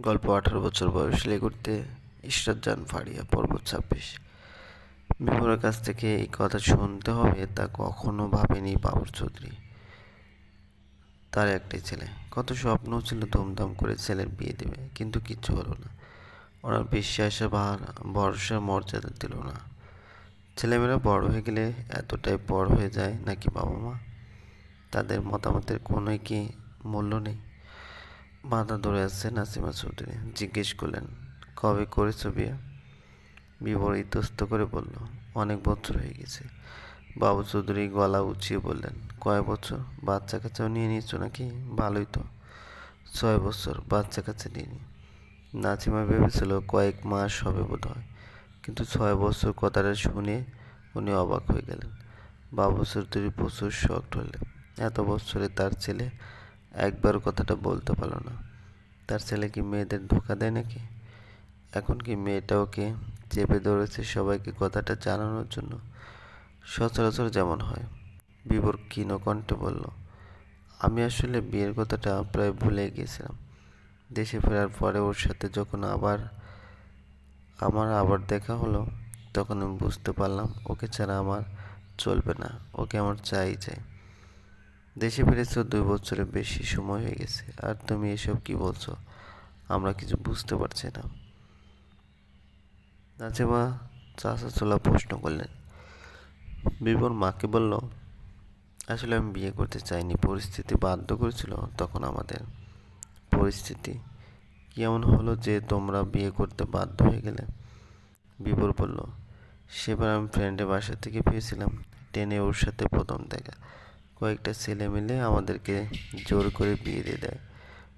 গল্প আঠারো বছর বয়স লেগুড়তে ঈশ্বর যান ফাড়িয়া পর্ব ছাব্বিশ। বিমলের কাছ থেকে এই কথা শুনতে হবে তা কখনো ভাবেনি বাবুর চৌধুরী। তার একটাই ছেলে। কত স্বপ্ন ছিল ধুমধাম করে ছেলের বিয়ে দেবে, কিন্তু কিচ্ছু হলো না। ওনার বিশ্বাসে ভরসা, মর্যাদা দিল না। ছেলেমেয়েরা বড় হয়ে গেলে এতটাই বড় হয়ে যায় নাকি বাবা মা? তাদের মতামতের কোনো কি মূল্য নেই? মাথা ধরে আছে নাসিমা চৌধুরী। জিজ্ঞেস করলেন, কবে করেছ বিয়ে? বিবর ইতস্ত করে বলল, অনেক বছর হয়ে গেছে। বাবু চৌধুরী গলা উঁচিয়ে বললেন, কয় বছর? বাচ্চা কাছেও নিয়ে নিয়েছো নাকি? ভালোই তো। ছয় বছর বাচ্চা কাচ্চা নিয়ে নি। নাসিমা ভেবেছিল কয়েক মাস হবে বোধ হয় কিন্তু ছয় বছর কথাটা শুনে উনি অবাক হয়ে গেলেন। বাবু চৌধুরী প্রচুর শখ হলেন এত বছরে তার ছেলে একবার কথাটা বলতে পারল না। তার ছেলে কি মেয়েদের ধোকা দেয় নাকি? এখন কি মেয়েটা ওকে চেপে ধরেছে সবাইকে কথাটা জানানোর জন্য? সচরাচর যেমন হয়। বিবর ক্ষীণ কণ্ঠে বলল, আমি আসলে বিয়ের কথাটা প্রায় ভুলে গিয়েছিলাম। দেশে ফেরার পরে ওর সাথে যখন আবার, আমার আবার দেখা হলো, তখন আমি বুঝতে পারলাম ওকে ছাড়া আমার চলবে না। ওকে আমার চাই চাই। দেশে ফিরেছ দুই বছরের বেশি সময় হয়ে গেছে। আর তুমি এসব কি বলছো? আমরা কিছু বুঝতে পারছি না। নাচেমা চাষা চোলা প্রশ্ন করলেন। বীরবর মাকে বলল, আসলে আমি বিয়ে করতে চাইনি। পরিস্থিতি বাধ্য করেছিল তখন আমাদের। পরিস্থিতি কেমন হলো যে তোমরা বিয়ে করতে বাধ্য হয়ে গেলে? বিবর বলল, সেবার আমি ফ্রেন্ডের বাসা থেকে পেয়েছিলাম। টেনে ওর সাথে প্রথম দেখা। কয়েকটা ছেলে মিলে আমাদেরকে জোর করে বিয়ে দিয়ে দেয়।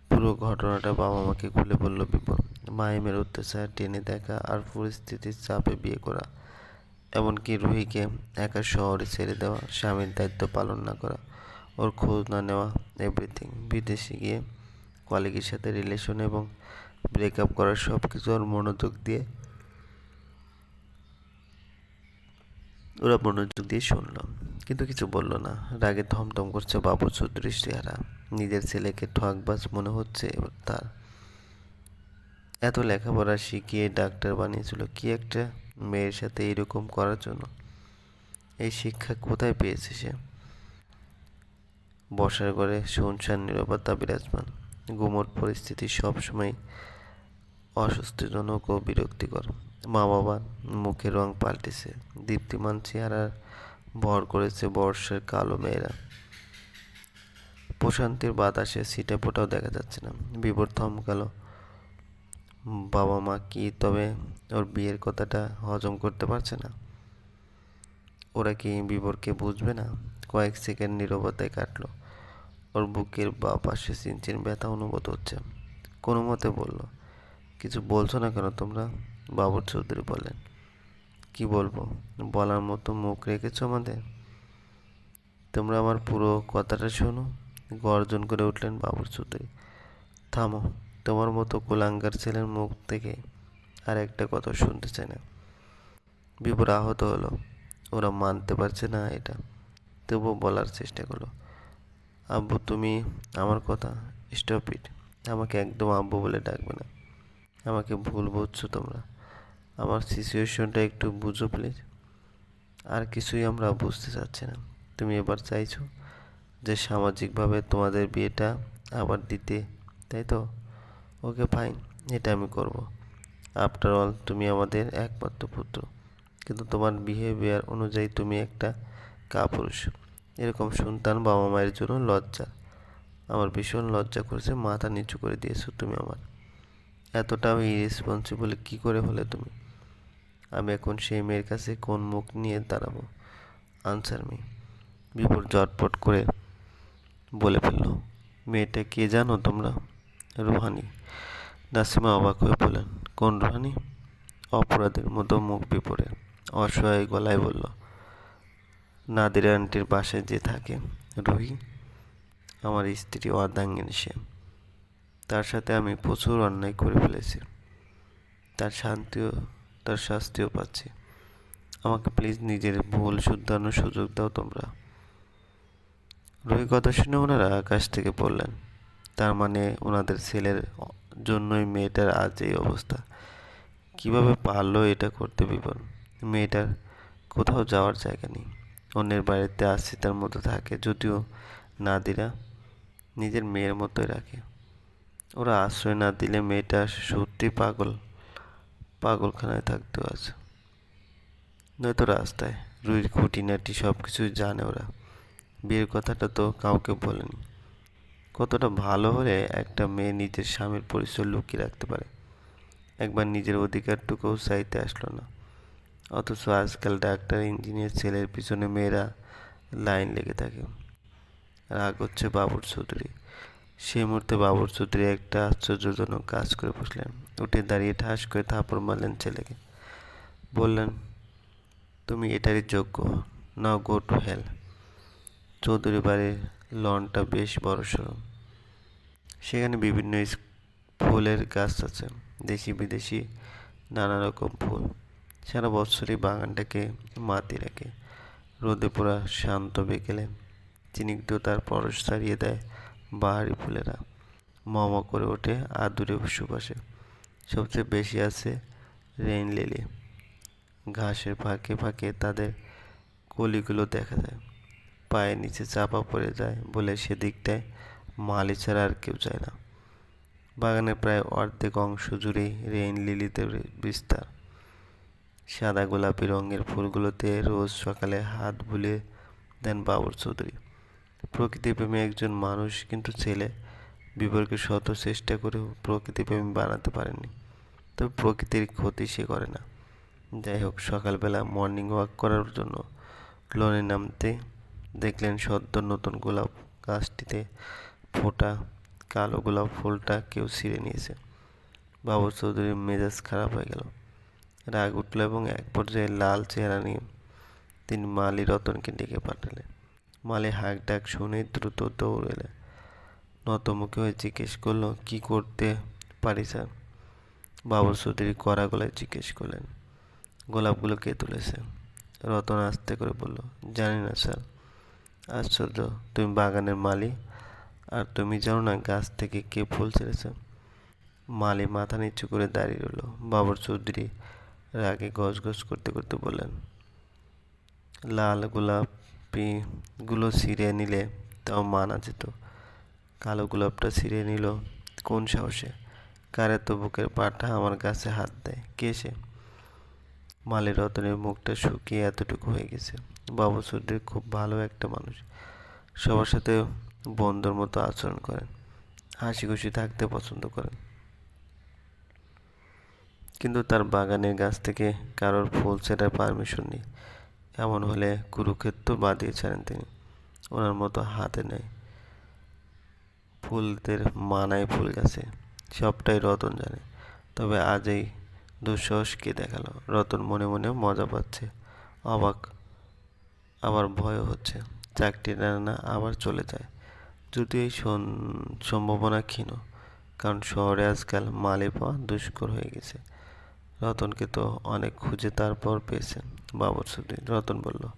পুরো ঘটনাটা বাবা মাকে খুলে বলল বিপদ মাইমের অত্যাচার, টেনে দেখা আর পরিস্থিতির চাপে বিয়ে করা, এমনকি রুহিকে একা শহরে ছেড়ে দেওয়া, স্বামীর দায়িত্ব পালন না করা, ওর খোঁজ না নেওয়া এভরিথিং বিদেশে গিয়ে কলিগের সাথে রিলেশন এবং ব্রেকআপ করার সব কিছু ওর মনোযোগ দিয়ে ওরা মনোযোগ দিয়ে শুনলো, কিন্তু কিছু বলল না। রাগে থমথম করছে বাবু চৌধুরীর চেহারা নিজের ছেলেকে ঠকবাজ মনে হচ্ছে এবার তার। এত লেখাপড়া শিখিয়ে ডাক্তার বানিয়েছিল কি একটা মেয়ের সাথে এরকম করার জন্য? এই শিক্ষা কোথায় পেয়েছে সে? বসার ঘরে শুনশান, নিরবতা বিরাজমান। গুমোট পরিস্থিতি সবসময় অস্বস্তিজনক ও বিরক্তিকর। মা বাবা মুখের রং পাল্টেছে, দীপ্তিমান চেহারার ভর করেছে বর্ষের কালো মেয়েরা। প্রশান্তির বাতাসে সিটে ফোটাও দেখা যাচ্ছে না। বিবর থমকালো, বাবা মা কি তবে ওর বিয়ের কথাটা হজম করতে পারছে না? ওরা কি বিবরকে বুঝবে না? কয়েক সেকেন্ড নীরবতায় কাটলো। ওর বুকের বা পাশে চিনচিন ব্যথা অনুভূত হচ্ছে। কোনো মতে বলল কিছু বলছো না কেন তোমরা? বাবুর চৌধুরী বলেন। কি বলব? বলার মতো মুখ রেখেছো আমাদের? তোমরা আমার পুরো কথাটা শোনো। গর্জন করে উঠলেন বাবুর চৌধুরী। থামো, তোমার মতো কুলাঙ্গার ছেলের মুখ থেকে আর একটা কথা শুনতে চায় না। বিপর আহত হলো। ওরা মানতে পারছে না এটা। তবুও বলার চেষ্টা করল। আব্বু, তুমি আমার কথা স্টপ ইট আমাকে একদম আব্বু বলে ডাকবে না। আমাকে ভুল বুঝছ তোমরা। আমার সিচুয়েশনটা একটু বুঝো প্লিজ আর কিছুই আমরা বুঝতে চাচ্ছি না। তুমি এবার চাইছো যে সামাজিকভাবে তোমাদের বিয়েটা আবার দিতে, তাই তো? ওকে ফাইন এটা আমি করব। আফটার অল তুমি আমাদের একমাত্র পুত্র। কিন্তু তোমার বিহেভিয়ার অনুযায়ী তুমি একটা কাপুরুষ। এরকম সন্তান বাবা মায়ের জন্য লজ্জা। আমার ভীষণ লজ্জা করেছে, মাথা নিচু করে দিয়েছ তুমি আমার। এতটাও ইরেসপন্সিবল কী করে হলে তুমি? আমি এখন সেই মেয়ের কাছে কোন মুখ নিয়ে দাঁড়াবো? আনসার মি বিপুর জটপট করে বলে ফেলল, মেয়েটা কে জানো তোমরা? রুহানি। নাসিমা অবাক হয়ে বললেন, কোন রুহানি? অপরাধের মতো মুখ বিপরে অসহায় গলায় বলল, নাদির আন্টির বাসায় যে থাকে রুহি, আমার স্ত্রী অর্ধাঙ্গিনী সে। তার সাথে আমি প্রচুর অন্যায় করে ফেলেছি। তার শান্তিও তার শাস্তিও পাচ্ছি। আমাকে প্লিজ নিজের ভুল শুদ্ধানোর সুযোগ দাও তোমরা। রুহি কথা শুনে ওনারা আকাশ থেকে পড়লেন। তার মানে ওনাদের ছেলের জন্যই মেয়েটার আজ এই অবস্থা। কীভাবে পারল এটা করতে বিপন? মেয়েটার কোথাও যাওয়ার জায়গা নেই। অন্যের বাড়িতে আসছে তার মতো থাকে, যদিও নাদিরা নিজের মেয়ের মতোই রাখে। ওরা আশ্রয় না দিলে মেয়েটা সত্যি পাগল, পাগলখানায় থাকতে আছে নয়তো রাস্তায় রুইর খুঁটিনাটি সব কিছুই জানে ওরা। বিয়ের কথাটা তো কাউকে বলেনি। কতটা ভালো হলে একটা মেয়ে নিজের স্বামীর পরিচয় লুকিয়ে রাখতে পারে। একবার নিজের অধিকারটুকুও চাইতে আসলো না। অথচ আজকাল ডাক্তার, ইঞ্জিনিয়ার, ছেলের পিছনে মেয়েরা লাইন লেগে থাকে। রাগ হচ্ছে বাবুর চৌধুরী। সেই মুহূর্তে বাবুর চৌধুরী একটা আশ্চর্যজনক কাজ করে বসলেন। উঠে দাঁড়িয়ে ঠাস করে থাপড় মারলেন ছেলেকে। বললেন, তুমি এটারই যোগ্য। নাও গো টু হেল। চৌধুরী বাড়ির লনটা বেশ বড় বড়সড়। সেখানে বিভিন্ন ফুলের গাছ আছে, দেশি বিদেশি নানা রকম ফুল। সারা বছরই বাগানটাকে মাতি রাখে। রোদে পোড়া শান্ত বিকেলে। চিনিগ্ধতার পরশ ছাড়িয়ে দেয়। বাহারি ফুলেরা মম করে ওঠে আদুরে সুবাসে। সবচেয়ে বেশি আছে রেইন লিলি। ঘাসের ফাঁকে ফাঁকে তাদের কলিগুলো দেখা যায়। পায়ের নিচে চাপা পড়ে যায় বলে সেদিকটায় মালি ছাড়া আর কেউ যায় না। বাগানের প্রায় অর্ধেক অংশ জুড়েই রেইন লিলিতে বিস্তার। সাদা গোলাপি রঙের ফুলগুলোতে রোজ সকালে হাত বুলিয়ে দেন বাবর চৌধুরী। প্রকৃতিপ্রেমী একজন মানুষ কিন্তু ছেলে বিবরকে শত চেষ্টা করেও প্রকৃতিপ্রেমী বানাতে পারেনি তবে প্রকৃতির ক্ষতি সে করে না। যাই হোক, সকালবেলা মর্নিং ওয়াক করার জন্য লনে নামতে দেখলেন সদ্য নতুন গোলাপ গাছটিতে ফোটা, কালো গোলাপ ফুলটা কেউ ছিঁড়ে নিয়েছে। বাবু চৌধুরীর মেজাজ খারাপ হয়ে গেল। রাগ উঠল এবং এক পর্যায়ে লাল চেহারা নিয়ে তিনি মালি রতনকে ডেকে পাঠালেন। মালি হাঁক ডাক শুনে দ্রুত দৌড় এলে নতমুখী হয়ে জিজ্ঞেস করল, কি করতে পারি স্যার? বাবুর চৌধুরী কড়া গলায় জিজ্ঞেস করলেন। গোলাপগুলো কে তুলেছে? রতন আস্তে করে বলল, জানি না স্যার। আশ্চর্য, তুমি বাগানের মালি আর তুমি জানো না গাছ থেকে কে ফুল ছেড়েছে? মালি মাথা নিচু করে দাঁড়িয়ে রইল। বাবর চৌধুরী রাগে গজ গজ করতে করতে বললেন, লাল গোলাপি গুলো ছিঁড়ে নিলে তাও মানা যেত কালো গোলাপটা ছিঁড়ে নিল কোন সাহসে? কারে তো বুকের পাটা আমার কাছে হাত দেয়? কে সে? মালের রতনের মুখটা শুকিয়ে এতটুকু হয়ে গেছে। বাবু চৌধুরী খুব ভালো একটা মানুষ। সবার সাথে বন্ধুর মতো আচরণ করেন। হাসি খুশি থাকতে পছন্দ করেন। কিন্তু তার বাগানের গাছ থেকে কারোর ফুল ছেটার পারমিশন নেই। এমন হলে কুরুক্ষেত্র বাঁধিয়ে ছাড়েন তিনি। ওনার মতো হাতে নেই। ফুলদের মানায় ফুল গেছে। সবটাই রতন জানে। তবে আজ এই দুঃসাহস দেখাল? রতন মনে মনে মজা পাচ্ছে। অবাক, আবার ভয়ও হচ্ছে। চাকরি না, আবার চলে যায়। যদি এই সম্ভাবনা ক্ষীণ, কারণ শহরে আজকাল মালে পাওয়া দুষ্কর হয়ে গেছে। রতনকে তো অনেক খুঁজে তারপর পেয়েছেন। বাবর সুদি, রতন বলল,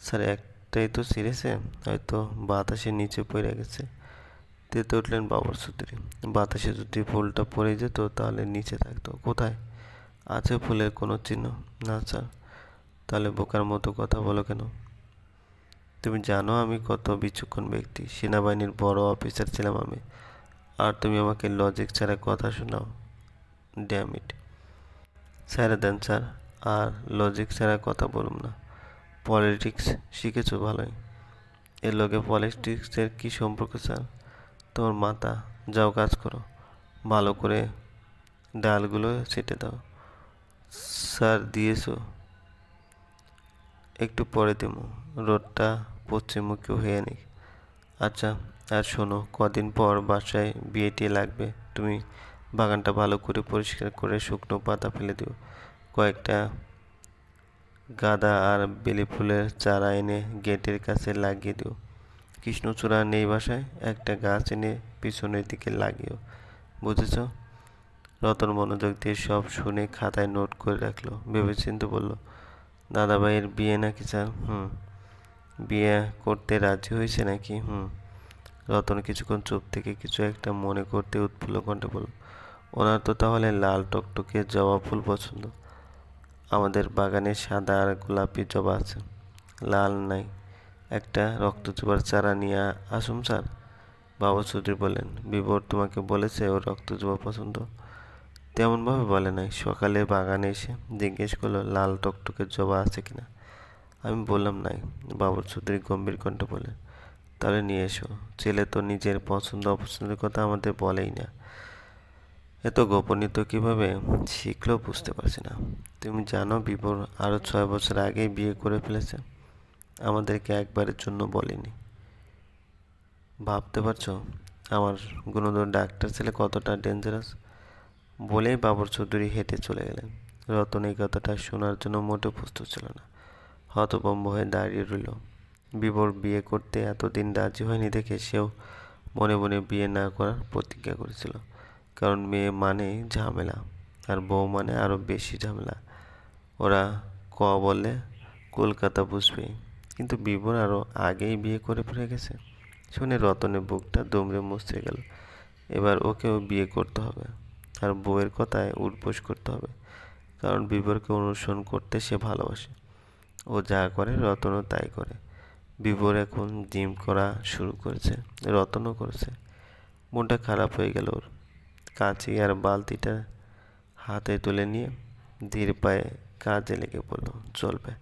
স্যার, একটাই তো ছিঁড়েছে, হয়তো বাতাসের নিচে পড়ে গেছে। তেতে উঠলেন বাবর সুদ্রি, বাতাসে যদি ফুলটা পড়ে যেত তাহলে নিচে থাকতো, কোথায়? আছে ফুলের কোনো চিহ্ন? না, স্যার। তাহলে বোকার মতো কথা বলো কেন? তুমি জানো আমি কত বিচক্ষণ ব্যক্তি, সেনাবাহিনীর বড় অফিসার ছিলাম আমি, আর তুমি আমাকে লজিক ছাড়া কথা শোনাও। ড্যামিট স্যার দেন, স্যার। আর লজিক ছাড়া কথা বলুন না। পলিটিক্স শিখেছো ভালোই। এর লগে পলিটিক্সের কী সম্পর্ক স্যার? তোমার মাথা, যাও কাজ করো। ভালো করে ডালগুলো ছেটে দাও। স্যার দিয়েছ। একটু পরে দেবো রোডটা পশ্চিমমুখী হয়ে নি আচ্ছা আর শোনো, কদিন পর বাসায় বিয়েটি লাগবে। তুমি বাগানটা ভালো করে পরিষ্কার করে শুকনো পাতা ফেলে দিও। কয়েকটা গাঁদা আর বেলি ফুলের চারা এনে গেটের কাছে লাগিয়ে দিও। কৃষ্ণচূড়া নেই বাসায়, একটা গাছ এনে পিছনের দিকে লাগিও। বুঝেছ? রতন মনোযোগ দিয়ে সব শুনে খাতায় নোট করে রাখল। ভেবেচিন্তে বলল, দাদাভাইয়ের বিয়ে নাকি স্যার? হুম। বিয়ে করতে রাজি হয়েছে নাকি? হুম। রতন কিছুক্ষণ চুপ থেকে কিছু একটা মনে করতে উৎফুল্ল কণ্ঠে বলল, ওনার তো তাহলে লাল টকটকে জবা ফুল পছন্দ। আমাদের বাগানে সাদা আর গোলাপি জবা আছে। লাল নাই। একটা রক্তচোপার চারা নিয়ে আসুন, স্যার। বাবা চৌধুরী বলেন বিবর তোমাকে বলেছে ওর রক্তচোপা পছন্দ। তেমনভাবে বলে নাই। সকালে বাগানে এসে জিজ্ঞেস করল, লাল টকটকে জবা আছে কিনা? আমি বললাম, নাই। বাবর চৌধুরী গম্ভীর কণ্ঠে বললেন, তাহলে নিয়ে এসো। ছেলে তো নিজের পছন্দ অপছন্দের কথা আমাদের বলেই না। এত গোপনীয় তো কীভাবে? শিখলেও বুঝতে পারছি না। তুমি জানো বিবর আরও ছয় বছর আগেই বিয়ে করে ফেলেছে। আমাদেরকে একবারের জন্য বলেনি। ভাবতে পারছ? আমার গুণধর ডাক্তার ছেলে কতটা ডেঞ্জারাস বলেই বাবর চৌধুরী হেঁটে চলে গেলেন। রতন এই কথাটা শোনার জন্য মোটেও প্রস্তুত ছিল না। হতভম্ব হয়ে দাঁড়িয়ে রইল। বিবর বিয়ে করতে এতদিন রাজি হয়নি দেখে সেও মনে মনে বিয়ে না করার প্রতিজ্ঞা করেছিল। কারণ মেয়ে মানে ঝামেলা আর বউ মানে আরও বেশি ঝামেলা। ওরা ক বলে, কলকাতা বুঝবে। কিন্তু বিবর আরও আগেই বিয়ে করে ফিরে গেছে। শুনে রতনের বুকটা দুমড়ে মুচড়ে গেল। এবার ওকেও বিয়ে করতে হবে আর বউয়ের কথায় উঠবোস করতে হবে। কারণ বিবরকে অনুসরণ করতে সে ভালোবাসে। ও যা করে রতনও তাই করে। বিবর এখন জিম করা শুরু করেছে, রতনও করেছে। মনটা খারাপ হয়ে গেল ওর। কাঁচি আর বালতিটা হাতে তুলে নিয়ে ধীর পায়ে কাজে লেগে পড়ল চলবে।